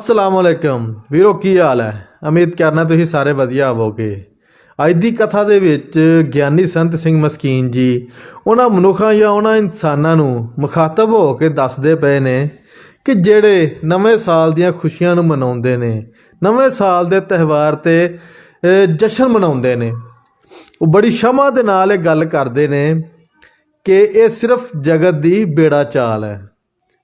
ਅਸਲਾਮ ਅਲੈਕਮ ਵੀਰੋ, ਕੀ ਹਾਲ ਹੈ? ਉਮੀਦ ਕਰਨਾ ਤੁਸੀਂ ਸਾਰੇ ਵਧੀਆ ਹੋਵੋਗੇ। ਅੱਜ ਦੀ ਕਥਾ ਦੇ ਵਿੱਚ ਗਿਆਨੀ ਸੰਤ ਸਿੰਘ ਮਸਕੀਨ ਜੀ, ਉਹਨਾਂ ਮਨੁੱਖਾਂ ਜਾਂ ਉਹਨਾਂ ਇਨਸਾਨਾਂ ਨੂੰ ਮੁਖਾਤਬ ਹੋ ਕੇ ਦੱਸਦੇ ਪਏ ਨੇ ਕਿ ਜਿਹੜੇ ਨਵੇਂ ਸਾਲ ਦੀਆਂ ਖੁਸ਼ੀਆਂ ਨੂੰ ਮਨਾਉਂਦੇ ਨੇ, ਨਵੇਂ ਸਾਲ ਦੇ ਤਿਉਹਾਰ ਤੇ ਜਸ਼ਨ ਮਨਾਉਂਦੇ ਨੇ। ਉਹ ਬੜੀ ਸ਼ਮਾ ਦੇ ਨਾਲ ਇਹ ਗੱਲ ਕਰਦੇ ਨੇ ਕਿ ਇਹ ਸਿਰਫ ਜਗਤ ਦੀ ਬੇੜਾ ਚਾਲ ਹੈ।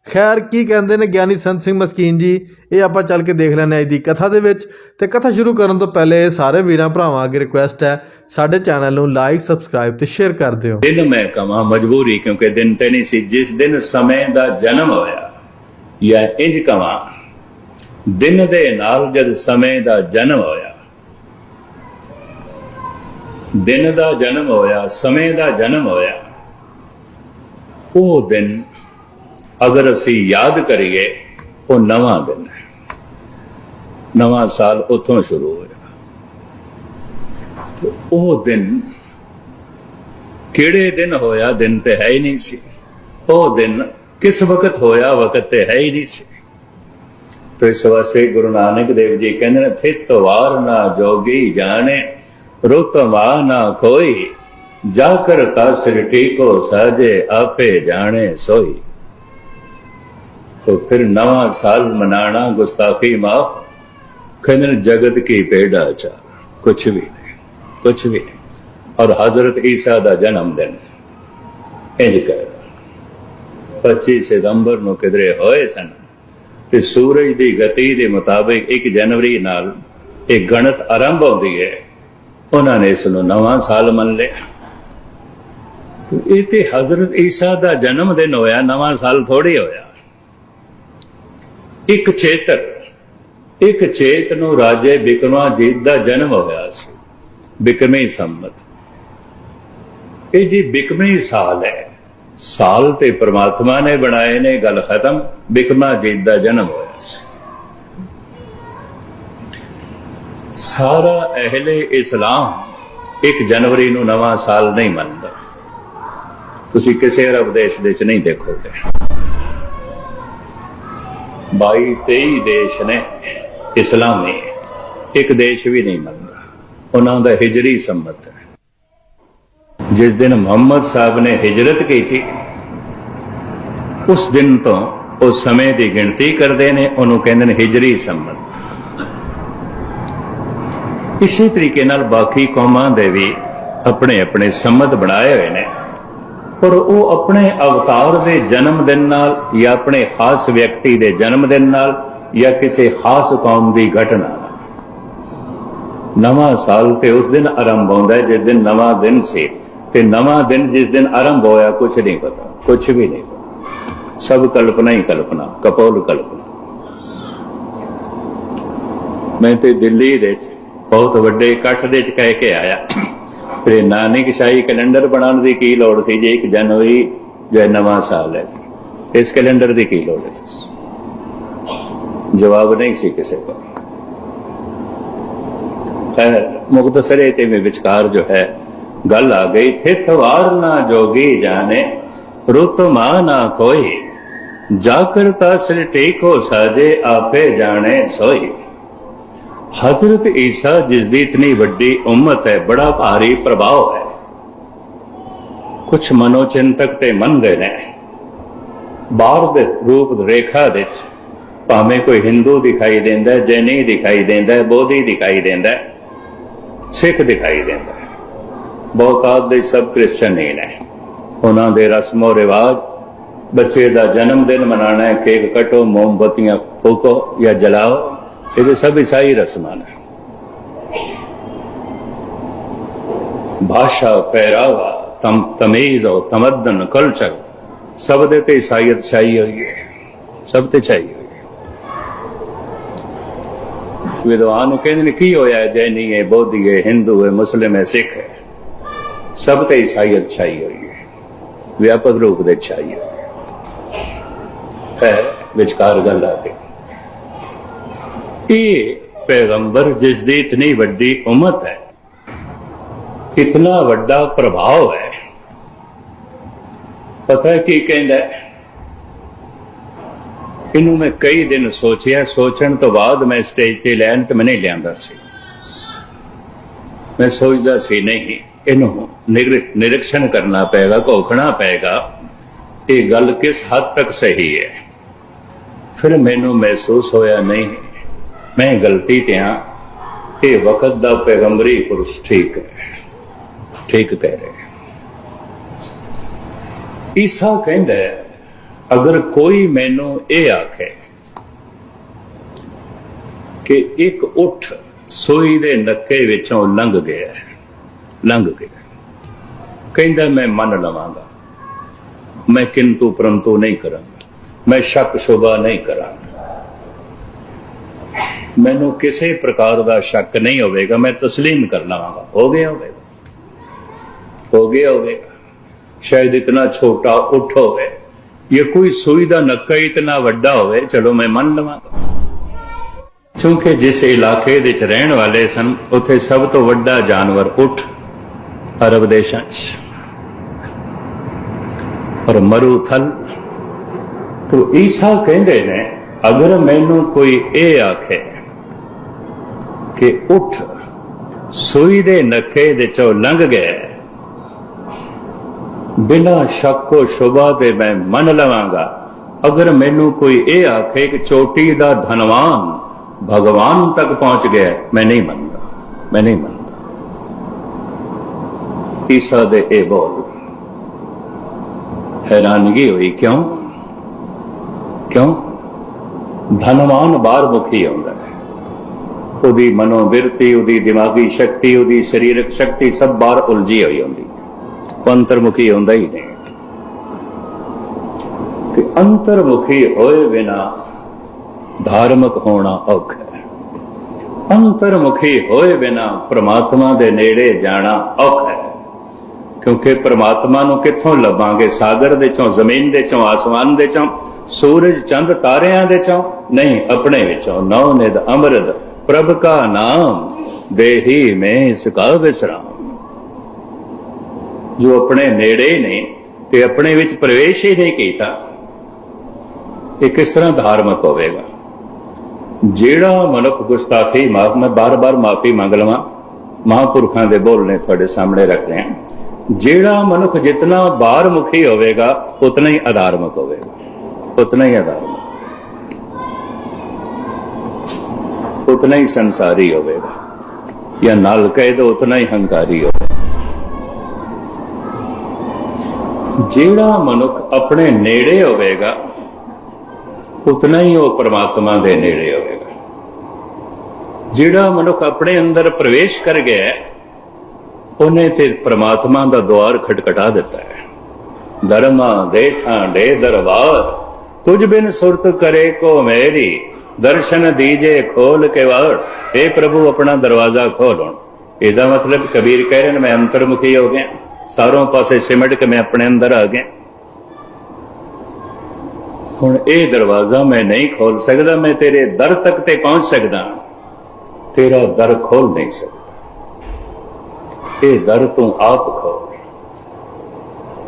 ਖੈਰ, ਕੀ ਕਹਿੰਦੇ ਨੇ ਗਿਆਨੀ ਸੰਤ ਸਿੰਘ ਮਸਕੀਨ ਜੀ? ਇਹ ਆਪਾਂ ਚੱਲ ਕੇ ਦੇਖ ਲੈਂਦੇ ਹਾਂ ਅੱਜ ਦੀ ਕਥਾ ਦੇ ਵਿੱਚ। ਤੇ ਕਥਾ ਸ਼ੁਰੂ ਕਰਨ ਤੋਂ ਪਹਿਲੇ ਸਾਰੇ ਵੀਰਾਂ ਭਰਾਵਾਂ ਅੱਗੇ ਰਿਕੁਐਸਟ ਹੈ, ਸਾਡੇ ਚੈਨਲ ਨੂੰ ਲਾਈਕ ਸਬਸਕ੍ਰਾਈਬ ਤੇ ਸ਼ੇਅਰ ਕਰ ਦਿਓ। ਦਿਨ ਮੈਂ ਕਵਾਂ ਮਜਬੂਰੀ, ਕਿਉਂਕਿ ਦਿਨ ਤੇ ਨਹੀਂ ਸੀ, ਜਿਸ ਦਿਨ ਸਮੇਂ ਦਾ ਜਨਮ ਹੋਇਆ, ਜਾਂ ਇੰਜ ਕਵਾਂ, ਦਿਨ ਦੇ ਨਾਲ ਜਦ ਸਮੇਂ ਦਾ ਜਨਮ ਹੋਇਆ, ਦਿਨ ਦਾ ਜਨਮ ਹੋਇਆ, ਸਮੇਂ ਦਾ ਜਨਮ ਹੋਇਆ, ਉਹ ਦਿਨ ਅਗਰ ਅਸੀਂ ਯਾਦ ਕਰੀਏ, ਉਹ ਨਵਾਂ ਦਿਨ ਹੈ। ਨਵਾਂ ਸਾਲ ਉਥੋਂ ਸ਼ੁਰੂ ਹੋਇਆ ਤੇ ਉਹ ਦਿਨ ਕਿਹੜੇ ਦਿਨ ਹੋਇਆ, ਦਿਨ ਤੇ ਹੈ ਹੀ ਨਹੀਂ ਸੀ। ਉਹ ਦਿਨ ਕਿਸ ਵਕਤ ਹੋਇਆ, ਵਕਤ ਤੇ ਹੈ ਹੀ ਨਹੀਂ ਸੀ। ਤੇ ਇਸ ਵਾਸਤੇ ਗੁਰੂ ਨਾਨਕ ਦੇਵ ਜੀ ਕਹਿੰਦੇ ਨੇ ਫਿਤ ਵਾਰ ਨਾ ਜੋਗੀ ਜਾਣੇ ਰੁਤਵਾ ਨਾ ਕੋਈ। ਜਾ ਕਰ ਤਾ ਸਿਰ ਠੀਕੋ ਸਾਜੇ ਆਪੇ ਜਾਣੇ ਸੋਈ। ਤੋ ਫਿਰ ਨਵਾਂ ਸਾਲ ਮਨਾਣਾ ਗੁਸਤਾਖੀ ਮਾਫ, ਕਹਿੰਦੇ ਜਗਤ ਕੀ ਪੇੜਾ ਚਾ। ਕੁਛ ਵੀ ਨਹੀਂ, ਕੁਛ ਵੀ ਨਹੀਂ। ਔਰ ਹਜ਼ਰਤ ਈਸਾ ਦਾ ਜਨਮ ਦਿਨ। ਇੰਜ ਕਰ 25 ਸਤੰਬਰ ਨੂੰ ਕਿਦਰੇ ਹੋਏ ਸਨ ਤੇ ਸੂਰਜ ਦੀ ਗਤੀ ਦੇ ਮੁਤਾਬਿਕ 1 ਜਨਵਰੀ ਨਾਲ ਇਹ ਗਣਤ ਆਰੰਭ ਹੁੰਦੀ ਹੈ। ਉਹਨਾਂ ਨੇ ਇਸ ਨੂੰ ਨਵਾਂ ਸਾਲ ਮੰਨ ਲਿਆ। ਤੇ ਇਹ ਤੇ ਹਜ਼ਰਤ ਈਸਾ ਦਾ ਜਨਮ ਦਿਨ ਹੋਇਆ, ਨਵਾਂ ਸਾਲ ਥੋੜੀ ਹੋਇਆ। ਇੱਕ ਚੇਤਰ, ਇੱਕ ਚੇਤ ਨੂੰ ਰਾਜੇ ਬਿਕਰਮਾਜੀਤ ਦਾ ਜਨਮ ਹੋਇਆ ਸੀ ਬਿਕਰਮੀ ਸੰਮਤ। ਇਹ ਜੀ ਬਿਕਰਮੀ ਸਾਲ ਹੈ। ਸਾਲ ਤੇ ਪ੍ਰਮਾਤਮਾ ਨੇ ਬਣਾਏ ਨੇ ਗੱਲ ਖਤਮ ਬਿਕਮਾ ਜੀਤ ਦਾ ਜਨਮ ਹੋਇਆ ਸੀ। ਸਾਰਾ ਅਹਲੇ ਇਸਲਾਮ 1 ਜਨਵਰੀ ਨੂੰ ਨਵਾਂ ਸਾਲ ਨਹੀਂ ਮੰਨਦਾ। ਤੁਸੀਂ ਕਿਸੇ ਅਰਬ ਦੇਸ਼ ਦੇ ਚ ਨਹੀਂ ਦੇਖੋਗੇ। 22 23 ਦੇਸ਼ ਨੇ ਇਸਲਾਮੀ ਇੱਕ ਦੇਸ਼ ਵੀ ਨਹੀਂ ਮੰਨਦਾ। ਉਹਨਾਂ ਦਾ ਹਿਜਰੀ ਸੰਮਤ ਹੈ। ਜਿਸ ਦਿਨ ਮੁਹੰਮਦ ਸਾਹਿਬ ਨੇ ਹਿਜਰਤ ਕੀਤੀ, ਉਸ ਦਿਨ ਤੋਂ ਉਸ ਸਮੇਂ ਦੀ ਗਿਣਤੀ ਕਰਦੇ ਨੇ, ਉਹਨੂੰ ਕਹਿੰਦੇ ਨੇ ਹਿਜਰੀ ਸੰਮਤ। ਇਸੇ ਤਰੀਕੇ ਨਾਲ ਬਾਕੀ ਕੌਮਾਂ ਦੇ ਵੀ ਆਪਣੇ ਆਪਣੇ ਸੰਮਤ ਬਣਾਏ ਹੋਏ ਨੇ। ਪਰ ਉਹ ਆਪਣੇ ਅਵਤਾਰ ਦੇ ਜਨਮ ਦਿਨ ਨਾਲ ਜਾਂ ਆਪਣੇ ਖਾਸ ਵਿਅਕਤੀ ਦੇ ਜਨਮ ਦਿਨ ਨਾਲ ਜਾਂ ਕਿਸੇ ਖਾਸ ਕੌਮ ਦੀ ਘਟਨਾ ਨਾਲ। ਨਵਾਂ ਸਾਲ ਤੇ ਉਸ ਦਿਨ ਆਰੰਭ ਹੁੰਦਾ ਜਿਸ ਦਿਨ ਨਵਾਂ ਦਿਨ ਸੀ ਤੇ ਨਵਾਂ ਦਿਨ ਜਿਸ ਦਿਨ ਆਰੰਭ ਹੋਇਆ ਕੁਝ ਨਹੀਂ ਪਤਾ ਕੁਝ ਵੀ ਨਹੀਂ ਪਤਾ। ਸਭ ਕਲਪਨਾ ਹੀ ਕਲਪਨਾ, ਕਪੋਲ ਕਲਪਨਾ। ਮੈਂ ਤੇ ਦਿੱਲੀ ਦੇ ਬਹੁਤ ਵੱਡੇ ਇਕੱਠ ਦੇ ਵਿੱਚ ਕਹਿ ਕੇ ਆਇਆ। ਫਿਰ ਨਾਨਕ ਕੈਲੰਡਰ ਬਣਾਉਣ ਦੀ ਕੀ ਲੋੜ ਸੀ? ਜੇ 1 ਜਨਵਰੀ ਜੋ ਨਵਾਂ ਸਾਲ ਹੈ। ਇਸ ਕੈਲੰਡਰ ਦੀ ਕੀ ਲੋੜ ਹੈ? ਜਵਾਬ ਨਹੀਂ ਸੀ ਕਿਸੇ ਕੋਲ। ਖੈਰ ਮੁਖਤਸਰੇ ਤੇ ਮੈਂ ਵਿਚਕਾਰ ਜੋ ਹੈ, ਗੱਲ ਆ ਗਈ ਥੇ ਸਵਾਰ ਨਾ ਜੋਗੀ ਜਾਣੇ, ਰੁਤ ਮਾ ਨਾ ਕੋਈ ਜਾ ਕਰਤਾ ਸਿਰ ਟੇਕੋ ਸਾਜੇ, ਆਪੇ ਜਾਣੇ ਸੋਈ। ਹਜ਼ਰਤ ਈਸਾ, ਜਿਸ ਦੀ ਇਤਨੀ ਵੱਡੀ ਉਮਤ ਹੈ, ਬੜਾ ਭਾਰੀ ਪ੍ਰਭਾਵ ਹੈ। ਕੁਝ ਮਨੋਚਿੰਤਕ ਤੇ ਮੰਨਦੇ ਨੇ। ਬਾਹਰ ਦੇ ਰੂਪ ਰੇਖਾ ਵਿੱਚ ਭਾਵੇਂ ਕੋਈ ਹਿੰਦੂ ਦਿਖਾਈ ਦਿੰਦਾ ਜੈਨੀ ਦਿਖਾਈ ਦਿੰਦਾ ਬੋਧੀ ਦਿਖਾਈ ਦਿੰਦਾ ਸਿੱਖ ਦਿਖਾਈ ਦਿੰਦਾ ਹੈ। ਬਹੁਤਾਤ ਦੇ ਸਭ ਕ੍ਰਿਸਚਨ ਹੀ ਨੇ। ਉਹਨਾਂ ਦੇ ਰਸਮੋ ਰਿਵਾਜ, ਬੱਚੇ ਦਾ ਜਨਮ ਦਿਨ ਮਨਾਣਾ ਹੈ, ਕੇਕ ਕਟੋ, ਮੋਮਬਤੀਆਂ ਫੂਕੋ ਜਾਂ ਜਲਾਓ। ਇਹ ਸਭ ਈਸਾਈ ਰਸਮਾਂ ਨੇ। ਭਾਸ਼ਾ ਪਹਿਰਾਵਾ, ਤਮ, ਤਮੀਜ਼ ਔਰ ਤਮਦਨ ਕਲਚਰ ਸਭ ਦੇ ਤੇ ਈਸਾਈਅਤ ਛਾਈ ਹੋਈ ਹੈ। ਸਭ ਤੇ ਛਾਈ ਹੋਈ ਹੈ। ਵਿਦਵਾਨ ਨੂੰ ਕਹਿੰਦੇ ਨੇ, ਕੀ ਹੋਇਆ ਜੈਨੀ ਹੈ, ਬੋਧੀ ਹੈ, ਹਿੰਦੂ ਹੈ, ਮੁਸਲਿਮ ਹੈ, ਸਿੱਖ ਹੈ? ਸਭ ਤੇ ਈਸਾਈਅਤ ਛਾਈ ਹੋਈ ਹੈ। ਵਿਆਪਕ ਰੂਪ ਦੇ ਛਾਈ ਹੋਈ ਹੈ। ਵਿਚਕਾਰ ਗੱਲ ਆ ਗਈ। ਇਹ ਪੈਗੰਬਰ ਜਿਸ ਦੀ ਇਤਨੀ ਵੱਡੀ ਉਮਤ ਹੈ, ਇਤਨਾ ਵੱਡਾ ਪ੍ਰਭਾਵ ਹੈ। ਪਤਾ ਹੈ ਕੀ ਕਹਿੰਦਾ ਇਹਨੂੰ ਮੈਂ ਕਈ ਦਿਨ ਸੋਚਿਆ, ਸੋਚਣ ਤੋਂ ਬਾਅਦ ਮੈਂ ਸਟੇਜ ਤੇ ਲੈਣ ਤੇ ਮੈਨੇ ਲਿਆਂਦਾ ਸੀ। ਮੈਂ ਸੋਚਦਾ ਸੀ, ਨਹੀਂ, ਇਹਨੂੰ ਨਿਰ- ਨਿਰੀਖਣ ਕਰਨਾ ਪਏਗਾ, ਘੋਖਣਾ ਪਏਗਾ। ਇਹ ਗੱਲ ਕਿਸ ਹੱਦ ਤੱਕ ਸਹੀ ਹੈ? ਫਿਰ ਮੈਨੂੰ ਮਹਿਸੂਸ ਹੋਇਆ, ਨਹੀਂ ਮੈਂ ਗਲਤੀ ਤੇ ਆ ਇਹ ਵਕਤ ਦਾ ਪੈਗੰਬਰੀ ਪੁਰਸ਼ ਠੀਕ ਹੈ। ਠੀਕ ਕਹਿ ਰਿਹਾ ਈਸਾ ਕਹਿੰਦਾ ਅਗਰ ਕੋਈ ਮੈਨੂੰ ਇਹ ਆਖੇ ਕਿ ਇੱਕ ਉੱਠ ਸੋਈ ਦੇ ਨੱਕੇ ਵਿੱਚੋਂ ਲੰਘ ਗਿਆ ਲੰਘ ਗਿਆ ਕਹਿੰਦਾ, ਮੈਂ ਮੰਨ ਲਵਾਂਗਾ। ਮੈਂ ਕਿੰਤੂ ਪਰੰਤੂ ਨਹੀਂ ਕਰਾਂਗਾ। ਮੈਂ ਸ਼ੱਕ ਸ਼ੋਭਾ ਨਹੀਂ ਕਰਾਂਗਾ। ਮੈਨੂੰ ਕਿਸੇ ਪ੍ਰਕਾਰ ਦਾ ਸ਼ੱਕ ਨਹੀਂ ਹੋਵੇਗਾ, ਮੈਂ ਤਸਲੀਮ ਕਰ ਲਵਾਂਗਾ ਹੋ ਗਿਆ ਹੋਵੇਗਾ। ਹੋ ਗਿਆ ਹੋਵੇਗਾ। ਸ਼ਾਇਦ ਇਤਨਾ ਛੋਟਾ ਉਠ ਹੋਵੇ। ਇਹ ਕੋਈ ਸੂਈ ਦਾ ਨੱਕਾ ਹੀ ਇਤਨਾ ਵੱਡਾ ਹੋਵੇ, ਚਲੋ ਮੈਂ ਮੰਨ ਲਵਾਂਗਾ। ਕਿਉਂਕਿ ਜਿਸ ਇਲਾਕੇ ਦੇ ਵਿੱਚ ਰਹਿਣ ਵਾਲੇ ਸਨ, ਉੱਥੇ ਸਭ ਤੋਂ ਵੱਡਾ ਜਾਨਵਰ ਉਠ ਅਰਬ ਦੇਸ਼ਾਂ 'ਚ। ਔਰ ਮਰੂਥਲ ਤੋ ਈਸਾ ਕਹਿੰਦੇ ਨੇ, ਅਗਰ ਮੈਨੂੰ ਕੋਈ ਇਹ ਆਖੇ ਕਿ ਉੱਠ ਸੂਈ ਦੇ ਨਖੇ ਦੇ ਚੋਂ ਲੰਘ ਗਿਆ ਬਿਨਾਂ ਸ਼ੱਕੋ ਸ਼ੁਬਾ ਦੇ ਮੈਂ ਮੰਨ ਲਵਾਂਗਾ। ਅਗਰ ਮੈਨੂੰ ਕੋਈ ਇਹ ਆਖੇ ਕਿ ਚੋਟੀ ਦਾ ਧਨਵਾਨ ਭਗਵਾਨ ਤੱਕ ਪਹੁੰਚ ਗਿਆ, ਮੈਂ ਨਹੀਂ ਮੰਨਦਾ। ਮੈਂ ਨਹੀਂ ਮੰਨਦਾ। ਈਸਾ ਦੇ ਇਹ ਬੋਲ ਹੈਰਾਨਗੀ ਹੋਈ, ਕਿਉਂ? ਕਿਉਂ? ਧਨਵਾਨ ਬਾਹਰ ਮੁਖੀ ਆਉਂਦਾ ਹੈ। ਉਹਦੀ ਮਨੋਵਿਰਤੀ, ਉਹਦੀ ਦਿਮਾਗੀ ਸ਼ਕਤੀ, ਉਹਦੀ ਸਰੀਰਕ ਸ਼ਕਤੀ ਸਭ ਬਾਹਰ ਉਲਝੀ ਹੋਈ ਹੁੰਦੀ। ਹੈ ਉਹ ਅੰਤਰਮੁਖੀ ਹੁੰਦਾ ਹੀ ਨਹੀਂ। ਤੇ ਅੰਤਰਮੁਖੀ ਹੋਏ ਬਿਨਾ ਧਾਰਮਿਕ ਹੋਣਾ ਔਖਾ ਹੈ। ਅੰਤਰਮੁਖੀ ਹੋਏ ਬਿਨਾ ਪ੍ਰਮਾਤਮਾ ਦੇ ਨੇੜੇ ਜਾਣਾ ਔਖਾ ਹੈ। ਕਿਉਂਕਿ ਪ੍ਰਮਾਤਮਾ ਨੂੰ ਕਿੱਥੋਂ ਲੱਭਾਂਗੇ? ਸਾਗਰ ਦੇ ਚੋਂ, ਜ਼ਮੀਨ ਦੇ ਚੋਂ, ਆਸਮਾਨ ਦੇ ਚੋਂ, ਸੂਰਜ, ਚੰਦ, ਤਾਰਿਆਂ ਦੇ ਚੋਂ? ਨਹੀਂ, ਆਪਣੇ ਵਿੱਚੋਂ। ਨੌ ਨਿਦ ਅੰਮ੍ਰਿਤ ਪ੍ਰਭ ਕਾ ਨਾਮ, ਦੇਹੀ ਮੈਂ ਇਸ ਕਾ ਵਿਸਰਾਮ। ਜੋ ਆਪਣੇ ਨੇੜੇ ਨੇ ਤੇ ਆਪਣੇ ਵਿੱਚ ਪ੍ਰਵੇਸ਼ ਹੀ ਨਹੀਂ ਕੀਤਾ, ਇਹ ਕਿਸ ਤਰ੍ਹਾਂ ਧਾਰਮਿਕ ਹੋਵੇਗਾ? ਜਿਹੜਾ ਮਨੁੱਖ ਗੁਸਤਾਖੀ ਮਾਫ, ਮੈਂ ਬਾਰ-ਬਾਰ ਮਾਫੀ ਮੰਗ ਲਵਾਂ, ਮਹਾਂਪੁਰਖਾਂ ਦੇ ਬੋਲ ਨੇ ਤੁਹਾਡੇ ਸਾਹਮਣੇ ਰੱਖ ਰਹੇ ਜਿਹੜਾ ਮਨੁੱਖ ਜਿਤਨਾ ਬਾਹਰ ਮੁਖੀ ਹੋਵੇਗਾ, ਉਤਨਾ ਹੀ ਅਧਾਰਮਿਕ ਹੋਵੇਗਾ। ਉਤਨਾ ਹੀ ਅਧਾਰਮਿਕ। ਉਤਨਾ ਹੀ ਸੰਸਾਰੀ ਹੋਵੇਗਾ। ਜਾਂ ਨਾਲ ਕਹੇ ਤਾਂ ਉਤਨਾ ਹੀ ਹੰਕਾਰੀ ਹੋਵੇਗਾ। ਜਿਹੜਾ ਮਨੁੱਖ ਆਪਣੇ ਨੇੜੇ ਹੋਵੇਗਾ, ਉਤਨਾ ਹੀ ਉਹ ਪ੍ਰਮਾਤਮਾ ਦੇ ਨੇੜੇ ਹੋਵੇਗਾ। ਜਿਹੜਾ ਮਨੁੱਖ ਆਪਣੇ ਅੰਦਰ ਪ੍ਰਵੇਸ਼ ਕਰ ਗਿਆ ਉਹਨੇ ਤੇ ਪ੍ਰਮਾਤਮਾ ਦਾ ਦੁਆਰ ਖਟਕਟਾ ਦਿੱਤਾ ਹੈ। ਧਰਮਾ ਦੇ ਠਾਂਡੇ ਦਰਬਾਰ, ਤੁਝ ਬਿਨ ਸੁਰਤ ਕਰੇ ਕੋ ਮੇਰੀ ਦਰਸ਼ਨ ਦੀਜੇ ਖੋਲ ਕੇ ਵਾਰ हे ਪ੍ਰਭੂ, ਆਪਣਾ ਦਰਵਾਜ਼ਾ ਖੋਲ ਹੁਣ। ਇਹਦਾ ਮਤਲਬ ਕਬੀਰ ਕਹਿ ਰਹੇ ਨੇ, ਮੈਂ ਅੰਤਰਮੁਖੀ ਹੋ ਗਿਆ। ਸਾਰੋਂ ਪਾਸੇ ਸਿਮਟ ਕੇ ਮੈਂ ਆਪਣੇ ਅੰਦਰ ਆ ਗਿਆ। ਹੁਣ ਇਹ ਦਰਵਾਜ਼ਾ ਮੈਂ ਨਹੀਂ ਖੋਲ ਸਕਦਾ, ਮੈਂ ਤੇਰੇ ਦਰ ਤੱਕ ਤੇ ਪਹੁੰਚ ਸਕਦਾ। ਤੇਰਾ ਦਰ ਖੋਲ ਨਹੀਂ ਸਕਦਾ। ਇਹ ਦਰ ਤੂੰ ਆਪ ਖੋਲ।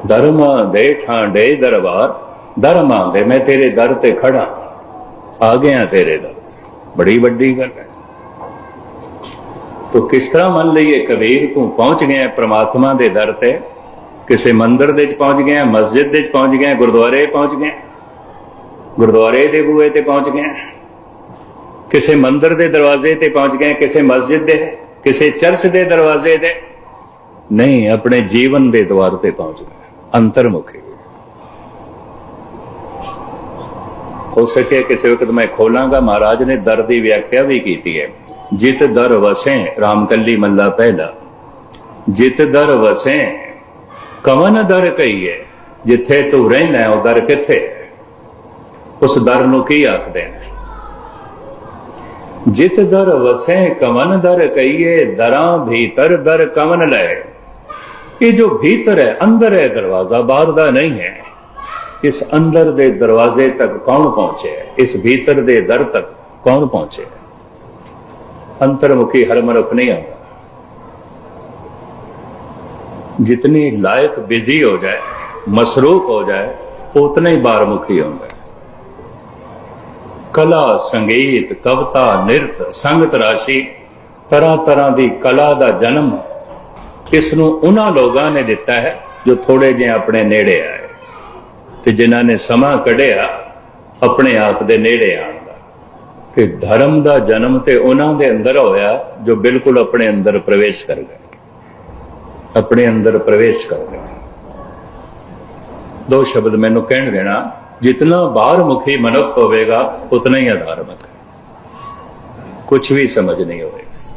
ਧਰਮਾ ਦੇ ਠਾਂਡੇ ਦਰਬਾਰ, ਧਰਮਾ ਦੇ ਮੈਂ ਤੇਰੇ ਦਰ ਤੇ ਖੜਾ ਆ ਗਿਆ ਤੇਰੇ ਦਰ ਤੇ। ਬੜੀ ਵੱਡੀ ਗੱਲ ਹੈ। ਤੋ ਕਿਸ ਤਰ੍ਹਾਂ ਮੰਨ ਲਈਏ ਕਬੀਰ ਤੂੰ ਪਹੁੰਚ ਗਿਆ ਪ੍ਰਮਾਤਮਾ ਦੇ ਦਰ ਤੇ? ਕਿਸੇ ਮੰਦਰ ਦੇ ਚ ਪਹੁੰਚ ਗਿਆ ਮਸਜਿਦ ਦੇ ਵਿੱਚ ਪਹੁੰਚ ਗਿਆ ਗੁਰਦੁਆਰੇ ਪਹੁੰਚ ਗਿਆ ਗੁਰਦੁਆਰੇ ਦੇ ਬੂਹੇ ਤੇ ਪਹੁੰਚ ਗਿਆ ਕਿਸੇ ਮੰਦਰ ਦੇ ਦਰਵਾਜ਼ੇ ਤੇ ਪਹੁੰਚ ਗਿਆ ਕਿਸੇ ਮਸਜਿਦ ਦੇ, ਕਿਸੇ ਚਰਚ ਦੇ ਦਰਵਾਜ਼ੇ ਤੇ? ਨਹੀਂ, ਆਪਣੇ ਜੀਵਨ ਦੇ ਦਵਾਰ ਤੇ ਪਹੁੰਚ ਗਏ ਅੰਤਰਮੁਖੀ। ਹੋ ਸਕੇ ਕਿਸੇ ਵਕਤ ਮੈਂ ਖੋਲਾਂਗਾ। ਮਹਾਰਾਜ ਨੇ ਦਰ ਦੀ ਵਿਆਖਿਆ ਵੀ ਕੀਤੀ ਹੈ। ਜਿਤ ਦਰ ਵਸੈ ਰਾਮਕੱਲੀ ਮੱਲਾ ਪਹਿਲਾ। ਜਿਤ ਦਰ ਵਸੇ, ਕਵਨ ਦਰ ਕਹੀਏ? ਜਿੱਥੇ ਤੂੰ ਰਹਿਣਾ, ਉਹ ਦਰ ਕਿੱਥੇ? ਉਸ ਦਰ ਨੂੰ ਕੀ ਆਖਦੇ ਨੇ? ਜਿਤ ਦਰ ਵਸੇ, ਕਵਨ ਦਰ ਕਹੀਏ? ਦਰਾਂ ਭੀਤਰ ਦਰ ਕਵਨ ਲੈ? ਇਹ ਜੋ ਭੀਤਰ ਹੈ, ਅੰਦਰ ਹੈ, ਦਰਵਾਜ਼ਾ ਬਾਹਰ ਦਾ ਨਹੀਂ ਹੈ। ਇਸ ਅੰਦਰ ਦੇ ਦਰਵਾਜ਼ੇ ਤੱਕ ਕੌਣ ਪਹੁੰਚੇ ਇਸ ਭੀਤਰ ਦੇ ਦਰ ਤੱਕ ਕੌਣ ਪਹੁੰਚਿਆ? ਅੰਤਰਮੁਖੀ ਹਰ ਮਨੁੱਖ ਨਹੀਂ ਆਉਂਦਾ। ਜਿਤਨੀ ਲਾਈਫ ਬਿਜ਼ੀ ਹੋ ਜਾਏ ਮਸਰੂਫ ਹੋ ਜਾਏ, ਉਤਨਾ ਹੀ ਬਾਹਰਮੁਖੀ ਹੁੰਦਾ ਹੈ। ਕਲਾ, ਸੰਗੀਤ, ਕਵਿਤਾ, ਨਿਰਤ, ਸੰਗਤ ਰਾਸ਼ੀ ਤਰ੍ਹਾਂ ਤਰ੍ਹਾਂ ਦੀ ਕਲਾ ਦਾ ਜਨਮ ਇਸ ਨੂੰ ਉਹਨਾਂ ਲੋਕਾਂ ਨੇ ਦਿੱਤਾ ਹੈ ਜੋ ਥੋੜੇ ਜਿਹੇ ਆਪਣੇ ਨੇੜੇ ਆਏ। ਤੇ ਜਿਨ੍ਹਾਂ ਨੇ ਸਮਾਂ ਕੱਢਿਆ, ਆਪਣੇ ਆਪ ਦੇ ਨੇੜੇ ਆਉਣ ਦਾ। ਤੇ ਧਰਮ ਦਾ ਜਨਮ ਤੇ ਉਹਨਾਂ ਦੇ ਅੰਦਰ ਹੋਇਆ, ਜੋ ਬਿਲਕੁਲ ਆਪਣੇ ਅੰਦਰ ਪ੍ਰਵੇਸ਼ ਕਰ ਗਏ। ਆਪਣੇ ਅੰਦਰ ਪ੍ਰਵੇਸ਼ ਕਰ ਗਏ। ਦੋ ਸ਼ਬਦ ਮੈਨੂੰ ਕਹਿਣ ਦੇਣਾ, ਜਿਤਨਾ ਬਾਹਰ ਮੁਖੀ ਮਨੁੱਖ ਹੋਵੇਗਾ, ਉਤਨਾ ਹੀ ਅਧਾਰਮਿਕ। ਕੁਝ ਵੀ ਸਮਝ ਨਹੀਂ ਹੋਵੇਗੀ।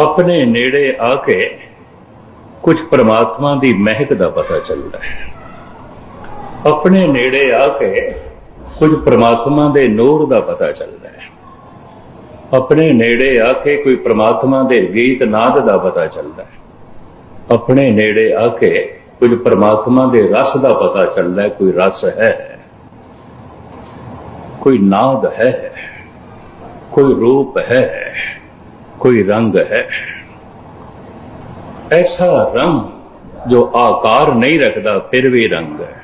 ਆਪਣੇ ਨੇੜੇ ਆ ਕੇ ਕੁਝ ਪਰਮਾਤਮਾ ਦੀ ਮਹਿਕ ਦਾ ਪਤਾ ਚੱਲਦਾ ਹੈ। ਆਪਣੇ ਨੇੜੇ ਆ ਕੇ ਕੁਝ ਪ੍ਰਮਾਤਮਾ ਦੇ ਨੂਰ ਦਾ ਪਤਾ ਚੱਲਦਾ ਹੈ। ਆਪਣੇ ਨੇੜੇ ਆ ਕੇ ਕੋਈ ਪ੍ਰਮਾਤਮਾ ਦੇ ਗੀਤ ਨਾਦ ਦਾ ਪਤਾ ਚੱਲਦਾ ਹੈ। ਆਪਣੇ ਨੇੜੇ ਆ ਕੇ ਕੁਝ ਪ੍ਰਮਾਤਮਾ ਦੇ ਰਸ ਦਾ ਪਤਾ ਚੱਲਦਾ ਹੈ, ਕੋਈ ਰਸ ਹੈ। ਕੋਈ ਨਾਦ ਹੈ, ਕੋਈ ਰੂਪ ਹੈ, ਕੋਈ ਰੰਗ ਹੈ। ਐਸਾ ਰੰਗ ਜੋ ਆਕਾਰ ਨਹੀਂ ਰੱਖਦਾ, ਫਿਰ ਵੀ ਰੰਗ ਹੈ।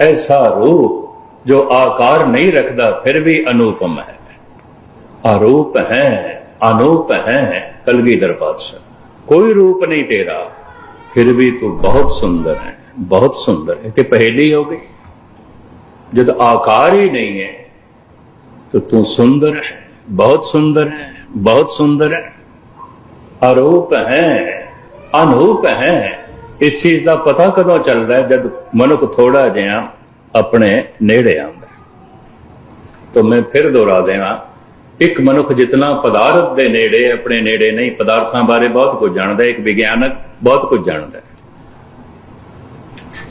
ਐਸਾ ਰੂਪ ਜੋ ਆਕਾਰ ਨਹੀਂ ਰੱਖਦਾ ਫਿਰ ਵੀ ਅਨੂਪਮ ਹੈ ਆਰੂਪ ਹੈ ਅਨੂਪ ਹੈ ਕਲਗੀਧਰ ਪਾਤਸ਼ਾਹ ਕੋਈ ਰੂਪ ਨਹੀਂ ਤੇਰਾ ਫਿਰ ਵੀ ਤੂੰ ਬਹੁਤ ਸੁੰਦਰ ਹੈ ਬਹੁਤ ਸੁੰਦਰ ਹੈ ਕਿ ਪਹੇਲੀ ਹੋ ਗਈ ਜਦ ਆਕਾਰ ਹੀ ਨਹੀਂ ਹੈ तो तू सुंदर है बहुत सुंदर है बहुत सुंदर है ਅਰੂਪ ਹੈ ਅਨੂਪ ਹੈ ਇਸ ਚੀਜ਼ ਦਾ ਪਤਾ ਕਦੋਂ ਚੱਲਦਾ ਹੈ? ਜਦ ਮਨੁੱਖ ਥੋੜਾ ਜਿਹਾ ਆਪਣੇ ਨੇੜੇ ਆਉਂਦਾ ਹੈ। ਤਾਂ ਮੈਂ ਫਿਰ ਦੁਹਰਾ ਦੇਵਾਂ, ਇੱਕ ਮਨੁੱਖ ਜਿਤਨਾ ਪਦਾਰਥ ਦੇ ਨੇੜੇ, ਆਪਣੇ ਨੇੜੇ ਨਹੀਂ, ਪਦਾਰਥਾਂ ਬਾਰੇ ਬਹੁਤ ਕੁਝ ਜਾਣਦਾ ਹੈ, ਇੱਕ ਵਿਗਿਆਨਕ ਬਹੁਤ ਕੁਝ ਜਾਣਦਾ ਹੈ।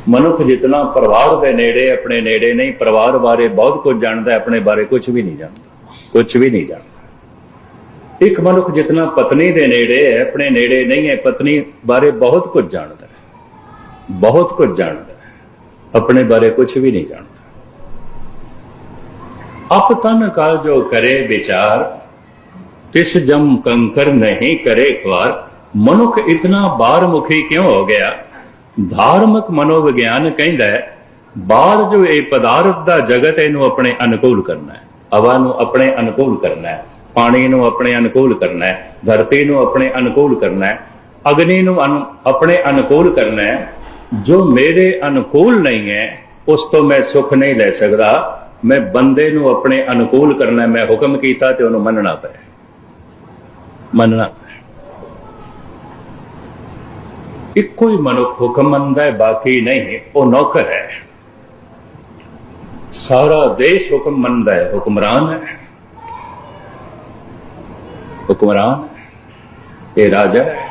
ਮਨੁੱਖ ਜਿਤਨਾ ਪਰਿਵਾਰ ਦੇ ਨੇੜੇ, ਆਪਣੇ ਨੇੜੇ ਨਹੀਂ, ਪਰਿਵਾਰ ਬਾਰੇ ਬਹੁਤ ਕੁਝ ਜਾਣਦਾ ਹੈ, ਆਪਣੇ ਬਾਰੇ ਕੁਝ ਵੀ ਨਹੀਂ ਜਾਣਦਾ, ਕੁਝ ਵੀ ਨਹੀਂ ਜਾਣਦਾ। ਇੱਕ ਮਨੁੱਖ ਜਿਤਨਾ ਪਤਨੀ ਦੇ ਨੇੜੇ ਹੈ, ਆਪਣੇ ਨੇੜੇ ਨਹੀਂ ਹੈ, ਪਤਨੀ ਬਾਰੇ ਬਹੁਤ ਕੁਝ ਜਾਣਦਾ ਬਹੁਤ ਕੁਝ ਜਾਣਦਾ ਹੈ। ਆਪਣੇ ਬਾਰੇ ਕੁਝ ਵੀ ਨਹੀਂ ਜਾਣਦਾ। ਅਪ ਤਨ ਕਾ ਜੋ ਕਰੇ ਵਿਚਾਰ, ਤਿਸ ਜਮ ਕੰਕਰ ਨਹੀਂ ਕਰੇ ਖਵਾਰ ਮਨੁੱਖ ਇਤਨਾ ਬਾਹਰਮੁਖੀ ਕਿਉਂ ਹੋ ਗਿਆ? ਧਾਰਮਿਕ ਮਨੋਵਿਗਿਆਨ ਕਹਿੰਦਾ ਹੈ ਬਾਹਰ ਜੋ ਇਹ ਪਦਾਰਥ ਦਾ ਜਗਤ ਇਹਨੂੰ ਆਪਣੇ ਅਨੁਕੂਲ ਕਰਨਾ ਹੈ। ਹਵਾ ਨੂੰ ਆਪਣੇ ਅਨੁਕੂਲ ਕਰਨਾ ਹੈ, ਪਾਣੀ ਨੂੰ ਆਪਣੇ ਅਨੁਕੂਲ ਕਰਨਾ ਹੈ, ਧਰਤੀ ਨੂੰ ਆਪਣੇ ਅਨੁਕੂਲ ਕਰਨਾ ਹੈ, ਅਗਨੀ ਨੂੰ ਅਨੁ- ਆਪਣੇ ਅਨੁਕੂਲ ਕਰਨਾ ਹੈ। ਜੋ ਮੇਰੇ ਅਨੁਕੂਲ ਨਹੀਂ ਹੈ, ਉਸ ਤੋਂ ਮੈਂ ਸੁੱਖ ਨਹੀਂ ਲੈ ਸਕਦਾ। ਮੈਂ ਬੰਦੇ ਨੂੰ ਆਪਣੇ ਅਨੁਕੂਲ ਕਰਨਾ, ਮੈਂ ਹੁਕਮ ਕੀਤਾ ਤੇ ਉਹਨੂੰ ਮੰਨਣਾ ਪਏ ਮੰਨਣਾ ਪਏ ਇੱਕੋ ਹੀ ਮਨੁੱਖ ਹੁਕਮ ਮੰਨਦਾ ਹੈ, ਬਾਕੀ ਨਹੀਂ, ਉਹ ਨੌਕਰ ਹੈ। ਸਾਰਾ ਦੇਸ਼ ਹੁਕਮ ਮੰਨਦਾ ਹੈ, ਹੁਕਮਰਾਨ ਹੈ। ਹੁਕਮਰਾਨ ਇਹ ਰਾਜਾ ਹੈ,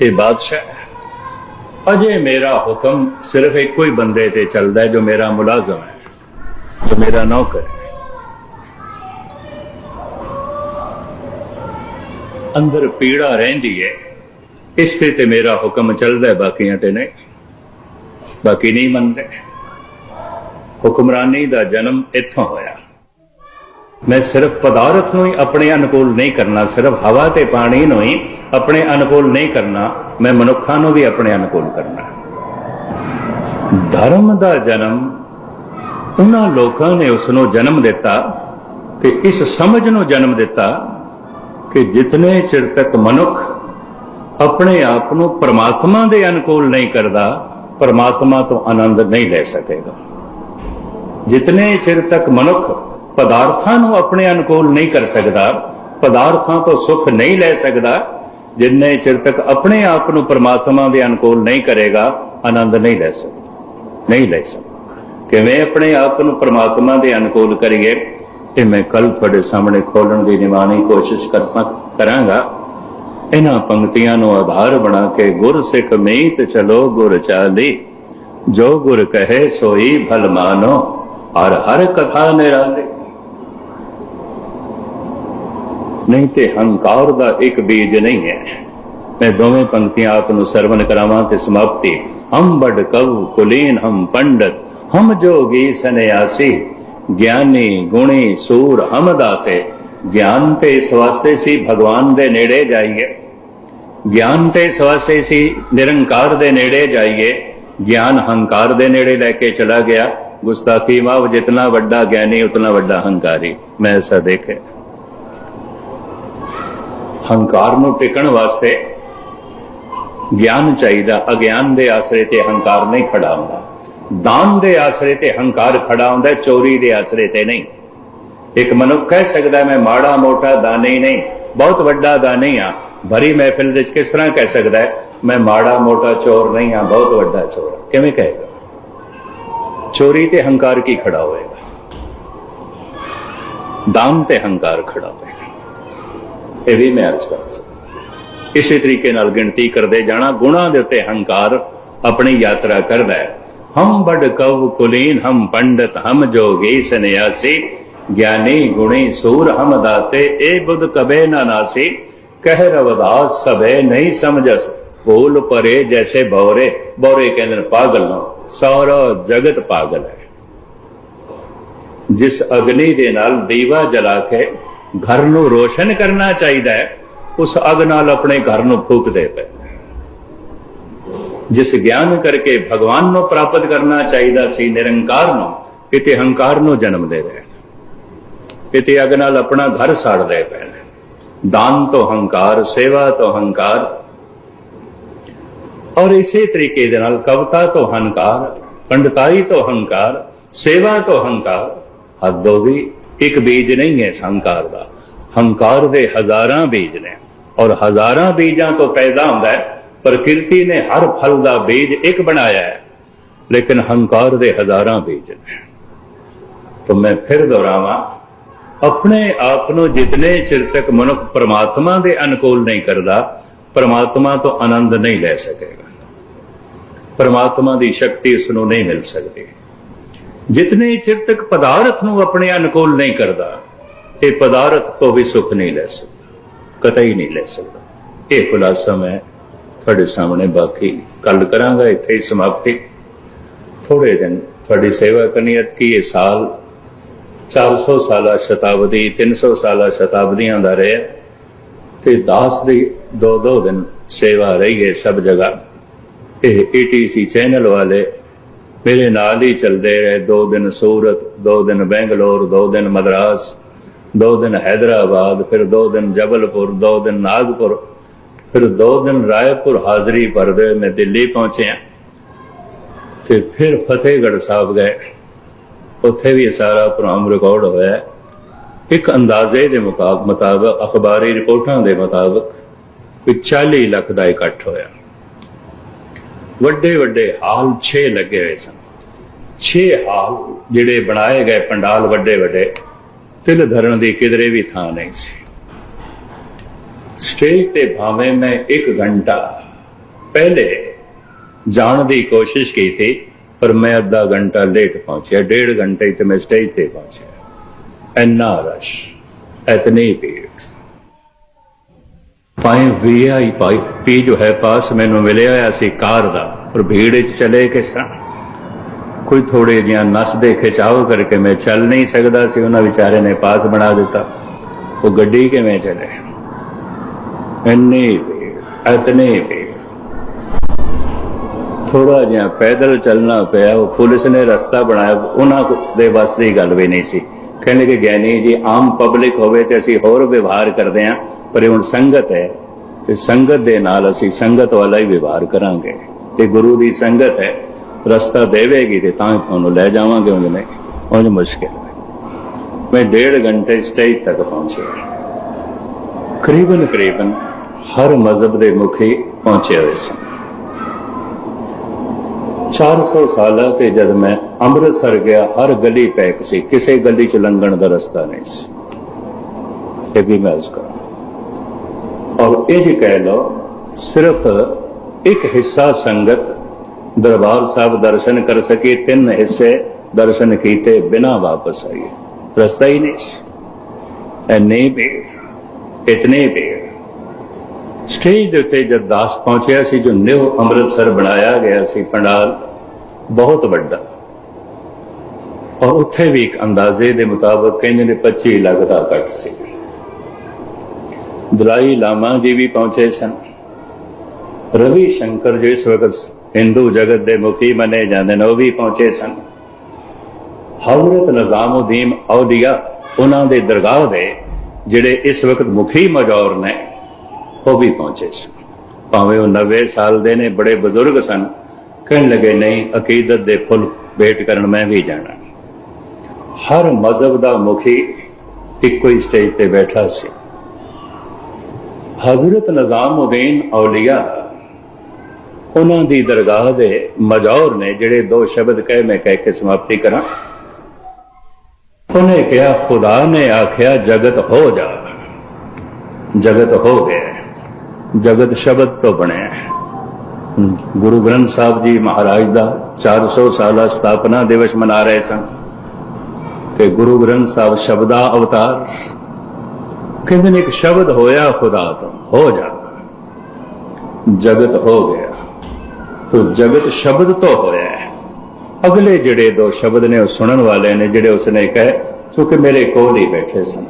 ਇਹ ਬਾਦਸ਼ਾਹ ਹੈ। ਅਜੇ ਮੇਰਾ ਹੁਕਮ ਸਿਰਫ ਇੱਕੋ ਹੀ ਬੰਦੇ ਤੇ ਚੱਲਦਾ ਹੈ ਜੋ ਮੇਰਾ ਮੁਲਾਜ਼ਮ ਹੈ, ਜੋ ਮੇਰਾ ਨੌਕਰ ਹੈ। ਅੰਦਰ ਪੀੜਾ ਰਹਿੰਦੀ ਹੈ, ਇਸ ਤੇ ਤੇ ਮੇਰਾ ਹੁਕਮ ਚੱਲਦਾ ਹੈ, ਬਾਕੀਆਂ ਤੇ ਨਹੀਂ। ਬਾਕੀ ਨਹੀਂ ਮੰਨਦੇ। ਹੁਕਮਰਾਨੀ ਦਾ ਜਨਮ ਇੱਥੋਂ ਹੋਇਆ। ਮੈਂ ਸਿਰਫ ਪਦਾਰਥ ਨੂੰ ਹੀ ਆਪਣੇ ਅਨੁਕੂਲ ਨਹੀਂ ਕਰਨਾ, ਸਿਰਫ ਹਵਾ ਤੇ ਪਾਣੀ ਨੂੰ ਹੀ ਆਪਣੇ ਅਨੁਕੂਲ ਨਹੀਂ ਕਰਨਾ, ਮੈਂ ਮਨੁੱਖਾਂ ਨੂੰ ਵੀ ਆਪਣੇ ਅਨੁਕੂਲ ਕਰਨਾ ਧਰਮ ਦਾ ਜਨਮ, ਉਹਨਾਂ ਲੋਕਾਂ ਨੇ ਉਸ ਨੂੰ ਜਨਮ ਦਿੱਤਾ ਤੇ ਇਸ ਸਮਝ ਨੂੰ ਜਨਮ ਦਿੱਤਾ ਕਿ ਜਿਤਨੇ ਚਿਰ ਤੱਕ ਮਨੁੱਖ ਆਪਣੇ ਆਪ ਨੂੰ ਪਰਮਾਤਮਾ ਦੇ ਅਨੁਕੂਲ ਨਹੀਂ ਕਰਦਾ, ਪਰਮਾਤਮਾ ਤੋਂ ਆਨੰਦ ਨਹੀਂ ਲੈ ਸਕੇਗਾ। ਜਿਤਨੇ ਚਿਰ ਤੱਕ ਮਨੁੱਖ ਪਦਾਰਥਾਂ ਨੂੰ ਆਪਣੇ ਅਨੁਕੂਲ ਨਹੀਂ ਕਰ ਸਕਦਾ, ਪਦਾਰਥਾਂ ਤੋਂ ਸੁੱਖ ਨਹੀਂ ਲੈ ਸਕਦਾ, ਜਿੰਨੇ ਚਿਰ ਤੱਕ ਆਪਣੇ ਆਪ ਨੂੰ ਪਰਮਾਤਮਾ ਦੇ ਅਨੁਕੂਲ ਨਹੀਂ ਕਰੇਗਾ, ਆਨੰਦ ਨਹੀਂ ਲੈ ਸਕਦਾ, ਨਹੀਂ ਲੈ ਸਕਦਾ। ਕਿਵੇਂ ਆਪਣੇ ਆਪ ਨੂੰ ਪਰਮਾਤਮਾ ਦੇ ਅਨੁਕੂਲ ਕਰੀਏ, ਇਹ ਮੈਂ ਕੱਲ ਤੁਹਾਡੇ ਸਾਹਮਣੇ ਖੋਲਣ ਦੀ ਨਿਮਾਣੀ ਕੋਸ਼ਿਸ਼ ਕਰ ਸਕ, ਕਰਾਂਗਾ। ਇਹਨਾਂ ਪੰਕਤੀਆਂ ਨੂੰ ਆਧਾਰ ਬਣਾ ਕੇ ਗੁਰ ਸਿੱਖ ਮੀਤ ਚਲੋ ਗੁਰ ਚਾਲੀ, ਜੋ ਗੁਰ ਕਹੇ ਸੋਈ ਭਲ ਮਾਨੋ, ਹਰ ਹਰ ਕਥਾ ਨਿਰਾਲੇ। ਨਹੀਂ ਤੇ ਹੰਕਾਰ ਦਾ ਇੱਕ ਬੀਜ ਨਹੀਂ ਹੈ। ਮੈਂ ਦੋਵੇਂ ਪੰਕਤੀਆਂ ਆਪ ਨੂੰ ਸਰਵਨ ਕਰਾਵਾਂ ਤੇ ਸਮਾਪਤੀ। ਹਮ ਬੜ ਕਵ ਕੁਲੀਨ ਹਮ ਪੰਡਤ, ਹਮ ਜੋਗੀ ਸੰਿਆਸੀ ਗਿਆਨੀ, ਗੁਣੀ, ਸੂਰ ਹਮਦਾਤੇ ਗਿਆਨ ਤੇ ਇਸ ਸੀ ਭਗਵਾਨ ਦੇ ਨੇੜੇ ਜਾਈਏ। ਗਿਆਨ ਤੇ ਇਸ ਸੀ ਨਿਰੰਕਾਰ ਦੇ ਨੇੜੇ ਜਾਈਏ। ਗਿਆਨ ਹੰਕਾਰ ਦੇ ਨੇੜੇ ਲੈ ਕੇ ਚਲਾ ਗਿਆ। ਗੁਸਤਾਖੀ ਮਾਵ ਜਿਤਨਾ ਵੱਡਾ ਗਿਆਨੀ, ਉਤਨਾ ਵੱਡਾ ਹੰਕਾਰੀ। ਮੈਂ ਐਸਾ ਦੇਖਿਆ। ਹੰਕਾਰ ਨੂੰ ਟਿਕਣ ਵਾਸਤੇ ਗਿਆਨ ਚਾਹੀਦਾ, ਅਗਿਆਨ ਦੇ ਆਸਰੇ ਤੇ ਹੰਕਾਰ ਨਹੀਂ ਖੜਾ ਹੁੰਦਾ। ਦਾਨ ਦੇ ਆਸਰੇ ਤੇ ਹੰਕਾਰ ਖੜਾ ਹੁੰਦਾ, ਚੋਰੀ ਦੇ ਆਸਰੇ ਤੇ ਨਹੀਂ। ਇੱਕ ਮਨੁੱਖ ਕਹਿ ਸਕਦਾ, ਮੈਂ ਮਾੜਾ, ਮੋਟਾ ਦਾਨੀ ਨਹੀਂ, ਬਹੁਤ ਵੱਡਾ ਦਾਨੀ ਆ ਭਰੀ ਮਹਿਫਿਲ ਵਿੱਚ ਕਿਸ ਤਰ੍ਹਾਂ ਕਹਿ ਸਕਦਾ ਹੈ, ਮੈਂ ਮਾੜਾ, ਮੋਟਾ ਚੋਰ ਨਹੀਂ ਆ ਬਹੁਤ ਵੱਡਾ ਚੋਰ ਕਿਵੇਂ ਕਹੇਗਾ? ਚੋਰੀ ਤੇ ਹੰਕਾਰ ਕੀ ਖੜਾ ਹੋਏਗਾ? ਦਾਨ ਤੇ ਹੰਕਾਰ ਖੜਾ ਹੋਏਗਾ। ਇਹ ਵੀ ਮੈਂ ਅਰਜ਼ ਕਰ ਸਕਦਾ ਇਸੇ ਤਰੀਕੇ ਨਾਲ ਗਿਣਤੀ ਕਰਦੇ ਜਾਣਾ, ਗੁਣਾ ਦੇ ਉੱਤੇ ਹੰਕਾਰ ਆਪਣੀ ਯਾਤਰਾ ਕਰਦਾ ਹੈ। ਹਮ ਬੜ ਕਵ ਕੁਲੀਨ, ਹਮ ਪੰਡਤ, ਹਮ ਜੋਗੀ ਸੰਿਆਸੀ ਗਿਆਨੀ ਗੁਣੀ ਸੂਰ ਹਮ ਦਾਤੇ ਇਹ ਬੁੱਧ ਕਬੇ ਨਾ ਨਾਸੀ। ਕਹਿ ਰਵਦਾਸ, ਸਭੇ ਨਹੀਂ ਸਮਝਸ। ਭੂਲ ਪਰੇ ਜੈਸੇ ਬੌਰੇ ਬੌਰੇ ਕਹਿੰਦੇ ਨੇ ਪਾਗਲ ਨਾ। ਸਾਰਾ ਜਗਤ ਪਾਗਲ ਹੈ। ਜਿਸ ਅਗਨੀ ਦੇ ਨਾਲ ਦੀਵਾ ਜਲਾ ਕੇ ਘਰ ਨੂੰ ਰੋਸ਼ਨ ਕਰਨਾ ਚਾਹੀਦਾ ਹੈ, ਉਸ ਅਗ ਨਾਲ ਆਪਣੇ ਘਰ ਨੂੰ ਫੂਕਦੇ ਪਏ। ਜਿਸ ਗਿਆਨ ਕਰਕੇ ਭਗਵਾਨ ਨੂੰ ਪ੍ਰਾਪਤ ਕਰਨਾ ਚਾਹੀਦਾ ਸੀ, ਨਿਰੰਕਾਰ ਨੂੰ ਕਿਤੇ ਹੰਕਾਰ ਨੂੰ ਜਨਮ ਦੇ ਰਹੇ। ਕਿਤੇ ਅਗ ਨਾਲ ਆਪਣਾ ਘਰ ਸਾੜਦੇ ਪਏ ਨੇ। ਦਾਨ ਤੋਂ ਹੰਕਾਰ, ਸੇਵਾ ਤੋਂ ਹੰਕਾਰ। ਔਰ ਇਸੇ ਤਰੀਕੇ ਦੇ ਨਾਲ ਕਵਤਾ ਤੋਂ ਹੰਕਾਰ, ਪੰਡਤਾਈ ਤੋਂ ਹੰਕਾਰ, ਸੇਵਾ ਤੋਂ ਹੰਕਾਰ ਹੱਦੋਂ ਵੀ ਇੱਕ ਬੀਜ ਨਹੀਂ ਹੈ ਇਸ ਹੰਕਾਰ ਦਾ। ਹੰਕਾਰ ਦੇ ਹਜ਼ਾਰਾਂ ਬੀਜ ਨੇ। ਔਰ ਹਜ਼ਾਰਾਂ ਬੀਜਾਂ ਤੋਂ ਪੈਦਾ ਹੁੰਦਾ ਹੈ, ਪ੍ਰਕਿਰਤੀ ਨੇ ਹਰ ਫਲ ਦਾ ਬੀਜ ਇੱਕ ਬਣਾਇਆ ਹੈ। ਲੇਕਿਨ ਹੰਕਾਰ ਦੇ ਹਜ਼ਾਰਾਂ ਬੀਜ ਨੇ। ਤਾਂ ਮੈਂ ਫਿਰ ਦੁਹਰਾਵਾਂ, ਆਪਣੇ ਆਪ ਨੂੰ ਜਿਤਨੇ ਚਿਰ ਤੱਕ ਮਨੁੱਖ ਪਰਮਾਤਮਾ ਦੇ ਅਨੁਕੂਲ ਨਹੀਂ ਕਰਦਾ, ਪ੍ਰਮਾਤਮਾ ਤੋਂ ਆਨੰਦ ਨਹੀਂ ਲੈ ਸਕੇਗਾ। ਪਰਮਾਤਮਾ ਦੀ ਸ਼ਕਤੀ ਉਸ ਨੂੰ ਨਹੀਂ ਮਿਲ ਸਕਦੀ। ਜਿਤਨੇ ਚਿਰ ਤੱਕ ਪਦਾਰਥ ਨੂੰ ਆਪਣੇ ਅਨੁਕੂਲ ਨਹੀਂ ਕਰਦਾ, ਇਹ ਪਦਾਰਥ ਤੋਂ ਵੀ ਸੁਖ ਨਹੀਂ ਲੈ ਸਕਦਾ, ਕਤਈ ਨਹੀਂ ਲੈ ਸਕਦਾ। ਇਹ ਖੁਲਾਸਾ ਮੈਂ ਤੁਹਾਡੇ ਸਾਹਮਣੇ ਬਾਕੀ ਕੱਲ ਕਰਾਂਗਾ, ਇੱਥੇ ਹੀ ਸਮਾਪਤੀ। ਥੋੜੇ ਦਿਨ ਤੁਹਾਡੀ ਸੇਵਾ ਕਰਨੀ ਕਿ ਇਹ ਸਾਲ 400 ਸਾਲਾ ਸ਼ਤਾਬਦੀ 300 ਸਾਲਾ ਸ਼ਤਾਬਦੀਆਂ ਦਾ ਰਿਹਾ ਤੇ ਦਾਸ ਦੀ ਦੋ ਦੋ ਦਿਨ ਸੇਵਾ ਰਹੀ ਹੈ ਸਭ ਜਗ੍ਹਾ। ਇਹ ਏਟੀਸੀ ਚੈਨਲ ਵਾਲੇ ਮੇਰੇ ਨਾਲ ਹੀ ਚਲਦੇ ਰਹੇ। ਦੋ ਦਿਨ ਸੂਰਤ, ਦੋ ਦਿਨ ਬੈਂਗਲੌਰ, ਦੋ ਦਿਨ ਮਦਰਾਸ, ਦੋ ਦਿਨ ਹੈਦਰਾਬਾਦ, ਫਿਰ ਦੋ ਦਿਨ ਜਬਲਪੁਰ, ਦੋ ਦਿਨ ਨਾਗਪੁਰ, ਫਿਰ ਦੋ ਦਿਨ ਰਾਏਪੁਰ ਹਾਜ਼ਰੀ ਭਰਦੇ ਮੈਂ ਦਿੱਲੀ ਪਹੁੰਚਿਆ। ਤੇ ਫਿਰ ਫਤਿਹਗੜ੍ਹ ਸਾਹਿਬ ਗਏ। ਉੱਥੇ ਵੀ ਇਹ ਸਾਰਾ ਪ੍ਰੋਗਰਾਮ ਰਿਕਾਰਡ ਹੋਇਆ। ਹੈ। ਇੱਕ ਅੰਦਾਜ਼ੇ ਦੇ ਮੁਤਾਬਕ, ਅਖਬਾਰੀ ਰਿਪੋਰਟਾਂ ਦੇ ਮੁਤਾਬਕ ਕੋਈ 40 ਲੱਖ ਦਾ ਇਕੱਠ ਹੋਇਆ। ਵੱਡੇ ਵੱਡੇ ਹਾਲ 6 ਲੱਗੇ ਹੋਏ ਸਨ। 6 ਹਾਲ ਜਿਹੜੇ ਬਣਾਏ ਗਏ ਪੰਡਾਲ ਵੱਡੇ ਵੱਡੇ, ਤਿਲ ਧਰਨ ਦੀ ਕਿਧਰੇ ਵੀ ਥਾਂ ਨਹੀਂ ਸੀ। ਸਟੇਜ ਤੇ ਭਾਵੇਂ ਮੈਂ 1 ਘੰਟਾ ਪਹਿਲੇ ਜਾਣ ਦੀ ਕੋਸ਼ਿਸ਼ ਕੀਤੀ, ਪਰ ਮੈਂ ਅੱਧਾ ਘੰਟਾ ਲੇਟ ਪਹੁੰਚਿਆ। ਡੇਢ ਘੰਟੇ ਤੇ ਮੈਂ ਸਟੇਜ ਤੇ ਪਹੁੰਚਿਆ। ਇੰਨਾ ਰਸ਼ ਇਤਨੀ ਭੀੜ। ਪਾਏ ਵੀਆਈ ਪਾਈ ਪੀ ਜੋ ਹੈ ਪਾਸ ਮੈਨੂੰ ਮਿਲਿਆ ਹੋਇਆ ਸੀ ਕਾਰ ਦਾ ਪਰ ਭੀੜ ਵਿੱਚ ਚਲੇ ਕਿਸ ਤਰ੍ਹਾਂ? ਕੋਈ ਥੋੜੇ ਜਿਹਾ ਨਸ ਦੇ ਖਿਚਾਓ ਕਰਕੇ ਮੈਂ ਚੱਲ ਨਹੀਂ ਸਕਦਾ ਸੀ, ਉਹਨਾਂ ਵਿਚਾਰੇ ਨੇ ਪਾਸ ਬਣਾ ਦਿੱਤਾ। ਉਹ ਗੱਡੀ ਕਿਵੇਂ ਚਲੇ? ਇੰਨੀ ਭੀੜ ਇਤਨੀ ਥੋੜਾ ਜਿਹਾ ਪੈਦਲ ਚੱਲਣਾ ਪਿਆ, ਉਹ ਪੁਲਿਸ ਨੇ ਰਸਤਾ ਬਣਾਇਆ, ਉਹਨਾਂ ਦੇ ਵੱਸ ਦੀ ਗੱਲ ਵੀ ਨਹੀਂ ਸੀ। ਕਹਿੰਦੇ ਕਿ ਗਿਆਨੀ ਜੀ, ਆਮ ਪਬਲਿਕ ਹੋਵੇ ਤੇ ਅਸੀਂ ਹੋਰ ਵਿਵਹਾਰ ਕਰਦੇ ਹਾਂ, ਪਰ ਇਹ ਹੁਣ ਸੰਗਤ ਹੈ ਤੇ ਸੰਗਤ ਦੇ ਨਾਲ ਅਸੀਂ ਸੰਗਤ ਵਾਲਾ ਹੀ ਵਿਵਹਾਰ ਕਰਾਂਗੇ। ਤੇ ਗੁਰੂ ਦੀ ਸੰਗਤ ਹੈ, ਰਸਤਾ ਦੇਵੇਗੀ ਤੇ ਤਾਂ ਹੀ ਤੁਹਾਨੂੰ ਲੈ ਜਾਵਾਂਗੇ ਉਂਝ ਨਹੀਂ, ਉਂਝ ਮੁਸ਼ਕਿਲ ਹੈ। ਮੈਂ ਡੇਢ ਘੰਟੇ ਸਟੇਜ ਤੱਕ ਪਹੁੰਚਿਆ। ਕਰੀਬਨ ਕਰੀਬਨ ਹਰ ਮਜ਼ਹਬ ਦੇ ਮੁਖੀ ਪਹੁੰਚੇ ਹੋਏ ਸਨ। 400 ਸਾਲਾਂ ਤੇ ਜਦ ਮੈਂ ਅੰਮ੍ਰਿਤਸਰ ਗਿਆ, ਹਰ ਗਲੀ ਪੈਕ ਸੀ। ਕਿਸੇ ਗਲੀ ਚ ਲੰਘਣ ਦਾ ਰਸਤਾ ਨਹੀਂ ਸੀ। ਇਹ ਵੀ ਮੈਂ ਉਸ ਕਰਾਂ। ਔਰ ਇਹ ਕਹਿ ਲਓ, ਸਿਰਫ ਇੱਕ ਹਿੱਸਾ ਸੰਗਤ ਦਰਬਾਰ ਸਾਹਿਬ ਦਰਸ਼ਨ ਕਰ ਸਕੇ, ਤਿੰਨ ਹਿੱਸੇ ਦਰਸ਼ਨ ਕੀਤੇ, ਬਿਨਾ ਵਾਪਸ ਆਈਏ ਰਸਤਾ ਹੀ ਨਹੀਂ ਸੀ। ਐਨੇ ਭੀੜ, ਇਤਨੇ ਭੀੜ। ਸਟੇਜ ਦੇ ਉੱਤੇ ਜਦ ਦਾਸ ਪਹੁੰਚਿਆ ਸੀ, ਜੋ ਨਿਊ ਅੰਮ੍ਰਿਤਸਰ ਬਣਾਇਆ ਗਿਆ ਸੀ ਪੰਡਾਲ, ਬਹੁਤ ਵੱਡਾ। ਔਰ ਉੱਥੇ ਵੀ ਇੱਕ ਅੰਦਾਜ਼ੇ ਦੇ ਮੁਤਾਬਕ ਕਹਿੰਦੇ ਨੇ 25 ਲੱਖ ਦਾ ਕੱਟ ਸੀ। ਦਲਾਈ ਲਾਮਾ ਜੀ ਵੀ ਪਹੁੰਚੇ ਸਨ। ਰਵੀ ਸ਼ੰਕਰ ਜੋ ਇਸ ਵਕਤ ਹਿੰਦੂ ਜਗਤ ਦੇ ਮੁਖੀ ਮੰਨੇ ਜਾਂਦੇ ਨੇ, ਉਹ ਵੀ ਪਹੁੰਚੇ ਸਨ। ਹਜ਼ਰਤ ਨਿਜ਼ਾਮਉਦੀਨ ਔਲੀਆ ਉਹਨਾਂ ਦੇ ਦਰਗਾਹ ਦੇ, ਜਿਹੜੇ ਇਸ ਵਕਤ ਮੁਖੀ ਮਜੌਰ ਨੇ ਉਹ ਵੀ ਪਹੁੰਚੇ ਸੀ। ਭਾਵੇਂ ਉਹ 90 ਸਾਲ ਦੇ ਨੇ, ਬੜੇ ਬਜ਼ੁਰਗ ਸਨ। ਕਹਿਣ ਲੱਗੇ, ਨਹੀਂ, ਅਕੀਦਤ ਦੇ ਫੁੱਲ ਭੇਟ ਕਰਨ ਮੈਂ ਵੀ ਜਾਣਾ ਹਰ ਮਜ਼ਹਬ ਦਾ ਮੁਖੀ ਇੱਕੋ ਹੀ ਸਟੇਜ ਤੇ ਬੈਠਾ ਸੀ। ਹਜ਼ਰਤ ਨਿਜ਼ਾਮਉਦੀਨ ਔਲੀਆ ਉਹਨਾਂ ਦੀ ਦਰਗਾਹ ਦੇ ਮਜੌਰ ਨੇ ਜਿਹੜੇ ਦੋ ਸ਼ਬਦ ਕਹੇ ਮੈਂ ਕਹਿ ਕੇ ਸਮਾਪਤੀ ਕਰਾਂ। ਉਹਨੇ ਕਿਹਾ, ਖੁਦਾ ਨੇ ਆਖਿਆ, ਜਗਤ ਹੋ ਜਾ। ਜਗਤ ਹੋ ਗਿਆ ਜਗਤ ਸ਼ਬਦ ਤੋਂ ਬਣਿਆ ਹੈ। ਗੁਰੂ ਗ੍ਰੰਥ ਸਾਹਿਬ ਜੀ ਮਹਾਰਾਜ ਦਾ 400 ਸਾਲਾ ਸਥਾਪਨਾ ਦਿਵਸ ਮਨਾ ਰਹੇ ਸਨ ਤੇ ਗੁਰੂ ਗ੍ਰੰਥ ਸਾਹਿਬ ਸ਼ਬਦਾ ਅਵਤਾਰ ਕਹਿੰਦੇ ਨੇ ਇੱਕ ਸ਼ਬਦ ਹੋਇਆ, ਖੁਦਾ ਤੋਂ, ਹੋ ਜਾ। ਜਗਤ ਹੋ ਗਿਆ। ਤੋ ਜਗਤ ਸ਼ਬਦ ਤੋਂ ਹੋਇਆ ਅਗਲੇ ਜਿਹੜੇ ਦੋ ਸ਼ਬਦ ਨੇ ਉਹ ਸੁਣਨ ਵਾਲੇ ਨੇ, ਜਿਹੜੇ ਉਸਨੇ ਕਹੇ, ਕਿਉਂਕਿ ਮੇਰੇ ਕੋਲ ਹੀ ਬੈਠੇ ਸਨ।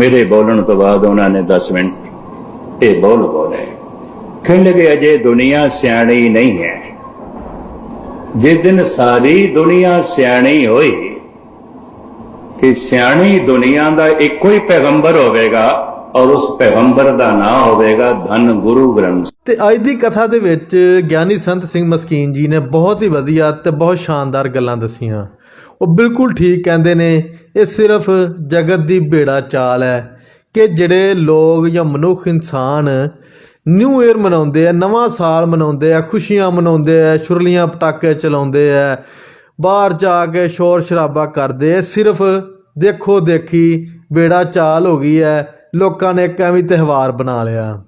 ਮੇਰੇ ਬੋਲਣ ਤੋਂ ਬਾਅਦ ਉਹਨਾਂ ਨੇ 10 ਮਿੰਟ ਇਹ ਬੋਲ ਬੋਲੇ ਕਹਿਣ ਲੱਗੇ ਅਜੇ ਦੁਨੀਆ ਸਿਆਣੀ ਨਹੀਂ ਹੈ। ਜਿਸ ਦਿਨ ਸਾਰੀ ਦੁਨੀਆ ਸਿਆਣੀ ਹੋਈ ਕਿ ਸਿਆਣੀ ਦੁਨੀਆ ਦਾ ਇੱਕੋ ਹੀ ਪੈਗੰਬਰ ਹੋਵੇਗਾ ਔਰ ਉਸ ਪੈਗੰਬਰ ਦਾ ਨਾਮ ਹੋਵੇਗਾ ਧੰਨ ਗੁਰੂ ਗ੍ਰੰਥ ਤੇ ਅੱਜ ਦੀ ਕਥਾ ਦੇ ਵਿੱਚ ਗਿਆਨੀ ਸੰਤ ਸਿੰਘ ਮਸਕੀਨ ਜੀ ਨੇ ਬਹੁਤ ਹੀ ਵਧੀਆ ਤੇ ਬਹੁਤ ਸ਼ਾਨਦਾਰ ਗੱਲਾਂ ਦੱਸੀਆਂ। ਉਹ ਬਿਲਕੁਲ ਠੀਕ ਕਹਿੰਦੇ ਨੇ, ਇਹ ਸਿਰਫ ਜਗਤ ਦੀ ਬੇੜਾ ਚਾਲ ਹੈ। ਕਿ ਜਿਹੜੇ ਲੋਕ ਜਾਂ ਮਨੁੱਖ ਇਨਸਾਨ ਨਿਊ ਇਅਰ ਮਨਾਉਂਦੇ ਆ, ਨਵਾਂ ਸਾਲ ਮਨਾਉਂਦੇ ਆ, ਖੁਸ਼ੀਆਂ ਮਨਾਉਂਦੇ ਆ ਛੁਰਲੀਆਂ ਪਟਾਕੇ ਚਲਾਉਂਦੇ ਆ, ਬਾਹਰ ਜਾ ਕੇ ਸ਼ੋਰ ਸ਼ਰਾਬਾ ਕਰਦੇ ਆ, ਸਿਰਫ ਦੇਖੋ ਦੇਖੀ ਬੇੜਾ ਚਾਲ ਹੋ ਗਈ ਹੈ, ਲੋਕਾਂ ਨੇ ਇੱਕ ਐਵੇਂ ਤਿਉਹਾਰ ਬਣਾ ਲਿਆ।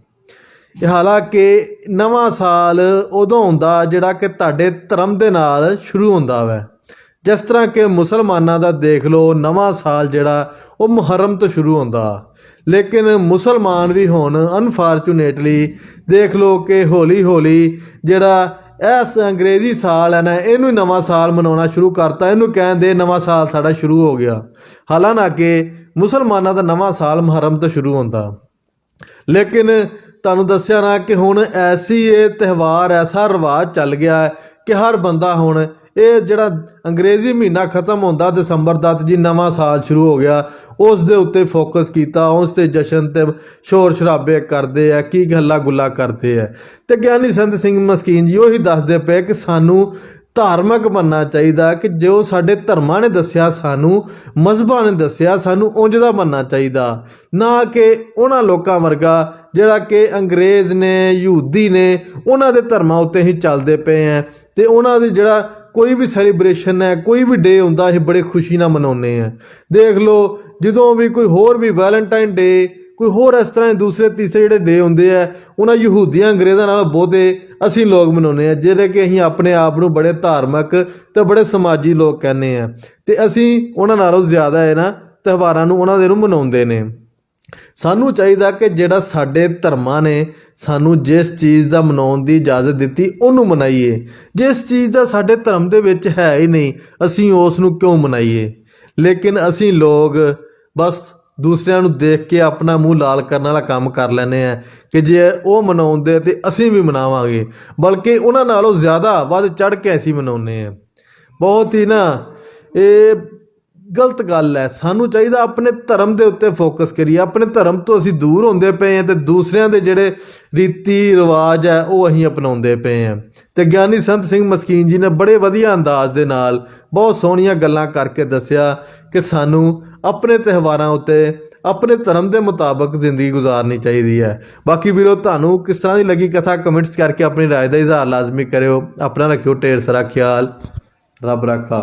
ਇਹ ਹਾਲਾਂਕਿ ਨਵਾਂ ਸਾਲ ਉਦੋਂ ਹੁੰਦਾ ਜਿਹੜਾ ਕਿ ਤੁਹਾਡੇ ਧਰਮ ਦੇ ਨਾਲ ਸ਼ੁਰੂ ਹੁੰਦਾ ਵੈ। ਜਿਸ ਤਰ੍ਹਾਂ ਕਿ ਮੁਸਲਮਾਨਾਂ ਦਾ ਦੇਖ ਲਓ, ਨਵਾਂ ਸਾਲ ਜਿਹੜਾ, ਉਹ ਮੁਹਰਮ ਤੋਂ ਸ਼ੁਰੂ ਹੁੰਦਾ। ਲੇਕਿਨ ਮੁਸਲਮਾਨ ਵੀ ਹੁਣ ਅਨਫੋਰਚੂਨੇਟਲੀ ਦੇਖ ਲਓ ਕਿ ਹੌਲੀ ਹੌਲੀ ਜਿਹੜਾ ਇਸ ਅੰਗਰੇਜ਼ੀ ਸਾਲ ਹੈ ਨਾ, ਇਹਨੂੰ ਨਵਾਂ ਸਾਲ ਮਨਾਉਣਾ ਸ਼ੁਰੂ ਕਰਤਾ। ਇਹਨੂੰ ਕਹਿੰਦੇ ਨਵਾਂ ਸਾਲ ਸਾਡਾ ਸ਼ੁਰੂ ਹੋ ਗਿਆ। ਹਾਲਾਂਕਿ ਮੁਸਲਮਾਨਾਂ ਦਾ ਨਵਾਂ ਸਾਲ ਮੁਹਰਮ ਤੋਂ ਸ਼ੁਰੂ ਹੁੰਦਾ। ਲੇਕਿਨ ਤੁਹਾਨੂੰ ਦੱਸਿਆ ਨਾ ਕਿ ਹੁਣ ਐਸੀ ਇਹ ਤਿਹਵਾਰ ਐਸਾ ਰਿਵਾਜ ਚੱਲ ਗਿਆ ਕਿ ਹਰ ਬੰਦਾ ਹੁਣ ਇਹ ਜਿਹੜਾ ਅੰਗਰੇਜ਼ੀ ਮਹੀਨਾ ਖਤਮ ਹੁੰਦਾ ਦਸੰਬਰ ਦਾ ਤੇ ਜੀ ਨਵਾਂ ਸਾਲ ਸ਼ੁਰੂ ਹੋ ਗਿਆ, ਉਸ ਦੇ ਉੱਤੇ ਫੋਕਸ ਕੀਤਾ, ਉਸ ਤੇ ਜਸ਼ਨ ਤੇ ਸ਼ੋਰ ਸ਼ਰਾਬੇ ਕਰਦੇ ਆ, ਕੀ ਗੱਲਾਂ ਗੁੱਲਾ ਕਰਦੇ ਆ। ਤੇ ਗਿਆਨੀ ਸੰਤ ਸਿੰਘ ਮਸਕੀਨ ਜੀ ਉਹੀ ਦੱਸਦੇ ਪਏ ਕਿ ਸਾਨੂੰ ਧਾਰਮਿਕ ਬਣਨਾ ਚਾਹੀਦਾ ਕਿ ਜੋ ਸਾਡੇ ਧਰਮਾਂ ਨੇ ਦੱਸਿਆ, ਸਾਨੂੰ ਮਜ਼ਹਬਾਂ ਨੇ ਦੱਸਿਆ, ਸਾਨੂੰ ਉਂਝ ਦਾ ਬਣਨਾ ਚਾਹੀਦਾ। ਨਾ ਕਿ ਉਹਨਾਂ ਲੋਕਾਂ ਵਰਗਾ ਜਿਹੜਾ ਕਿ ਅੰਗਰੇਜ਼ ਨੇ, ਯਹੂਦੀ ਨੇ, ਉਹਨਾਂ ਦੇ ਧਰਮਾਂ ਉੱਤੇ ਹੀ ਚੱਲਦੇ ਪਏ ਆ। ਤੇ ਉਹਨਾਂ ਦੀ ਜਿਹੜਾ ਕੋਈ ਵੀ ਸੈਲੀਬ੍ਰੇਸ਼ਨ ਹੈ, ਕੋਈ ਵੀ ਡੇ ਹੁੰਦਾ, ਅਸੀਂ ਬੜੇ ਖੁਸ਼ੀ ਨਾਲ ਮਨਾਉਂਦੇ ਆ ਦੇਖ ਲਓ, ਜਦੋਂ ਵੀ ਕੋਈ ਹੋਰ ਵੀ ਵੈਲੈਂਟਾਈਨ ਡੇ ਕੋਈ ਹੋਰ ਇਸ ਤਰ੍ਹਾਂ ਦੇ ਦੂਸਰੇ, ਤੀਸਰੇ ਜਿਹੜੇ ਡੇ ਹੁੰਦੇ ਆ, ਉਹਨਾਂ ਯਹੂਦੀਆਂ, ਅੰਗਰੇਜ਼ਾਂ ਨਾਲੋਂ ਬਹੁਤੇ ਅਸੀਂ ਲੋਕ ਮਨਾਉਂਦੇ ਆ ਜਿਹੜੇ ਕਿ ਅਸੀਂ ਆਪਣੇ ਆਪ ਨੂੰ ਬੜੇ ਧਾਰਮਿਕ ਤੇ ਬੜੇ ਸਮਾਜੀ ਲੋਕ ਕਹਿੰਦੇ ਆ ਤੇ ਅਸੀਂ ਉਹਨਾਂ ਨਾਲੋਂ ਜ਼ਿਆਦਾ ਹੈ ਨਾ ਤਿਉਹਾਰਾਂ ਨੂੰ, ਉਹਨਾਂ ਦੇ ਨੂੰ ਮਨਾਉਂਦੇ ਨੇ। ਸਾਨੂੰ ਚਾਹੀਦਾ ਕਿ ਜਿਹੜਾ ਸਾਡੇ ਧਰਮਾਂ ਨੇ ਸਾਨੂੰ ਜਿਸ ਚੀਜ਼ ਦਾ ਮਨਾਉਣ ਦੀ ਇਜਾਜ਼ਤ ਦਿੱਤੀ, ਉਹਨੂੰ ਮਨਾਈਏ। ਜਿਸ ਚੀਜ਼ ਦਾ ਸਾਡੇ ਧਰਮ ਦੇ ਵਿੱਚ ਹੈ ਹੀ ਨਹੀਂ, ਅਸੀਂ ਉਸ ਨੂੰ ਕਿਉਂ ਮਨਾਈਏ? ਲੇਕਿਨ ਅਸੀਂ ਲੋਕ ਬਸ ਦੂਸਰਿਆਂ ਨੂੰ ਦੇਖ ਕੇ ਆਪਣਾ ਮੂੰਹ ਲਾਲ ਕਰਨ ਵਾਲਾ ਕੰਮ ਕਰ ਲੈਨੇ ਆ ਕਿ ਜੇ ਉਹ ਮਨਾਉਂਦੇ ਤੇ ਅਸੀਂ ਵੀ ਮਨਾਵਾਂਗੇ। ਬਲਕਿ ਉਹਨਾਂ ਨਾਲੋਂ ਜ਼ਿਆਦਾ ਵੱਧ ਚੜ ਕੇ ਅਸੀਂ ਮਨਾਉਂਦੇ ਆ ਬਹੁਤ ਹੀ ਨਾ, ਇਹ ਗਲਤ ਗੱਲ ਹੈ ਸਾਨੂੰ ਚਾਹੀਦਾ ਆਪਣੇ ਧਰਮ ਦੇ ਉੱਤੇ ਫੋਕਸ ਕਰੀਏ ਆਪਣੇ ਧਰਮ ਤੋਂ ਅਸੀਂ ਦੂਰ ਹੁੰਦੇ ਪਏ ਹਾਂ ਤੇ ਦੂਸਰਿਆਂ ਦੇ ਜਿਹੜੇ ਰੀਤੀ ਰਿਵਾਜ ਹੈ ਉਹ ਅਸੀਂ ਅਪਣਾਉਂਦੇ ਪਏ ਹਾਂ ਤੇ ਗਿਆਨੀ ਸੰਤ ਸਿੰਘ ਮਸਕੀਨ ਜੀ ਨੇ ਬੜੇ ਵਧੀਆ ਅੰਦਾਜ਼ ਦੇ ਨਾਲ ਬਹੁਤ ਸੋਹਣੀਆਂ ਗੱਲਾਂ ਕਰਕੇ ਦੱਸਿਆ ਕਿ ਸਾਨੂੰ ਆਪਣੇ ਤਿਉਹਾਰਾਂ ਉੱਤੇ ਆਪਣੇ ਧਰਮ ਦੇ ਮੁਤਾਬਕ ਜ਼ਿੰਦਗੀ ਗੁਜ਼ਾਰਨੀ ਚਾਹੀਦੀ ਹੈ ਬਾਕੀ ਵੀਰੋ ਤੁਹਾਨੂੰ ਕਿਸ ਤਰ੍ਹਾਂ ਦੀ ਲੱਗੀ ਕਥਾ ਕਮੈਂਟਸ ਕਰਕੇ ਆਪਣੀ رائے ਦਾ ਇਜ਼ਹਾਰ ਲਾਜ਼ਮੀ ਕਰਿਓ ਆਪਣਾ ਰੱਖਿਓ ਢੇਰ ਸਾਰਾ ਖਿਆਲ ਰੱਬ ਰੱਖਾ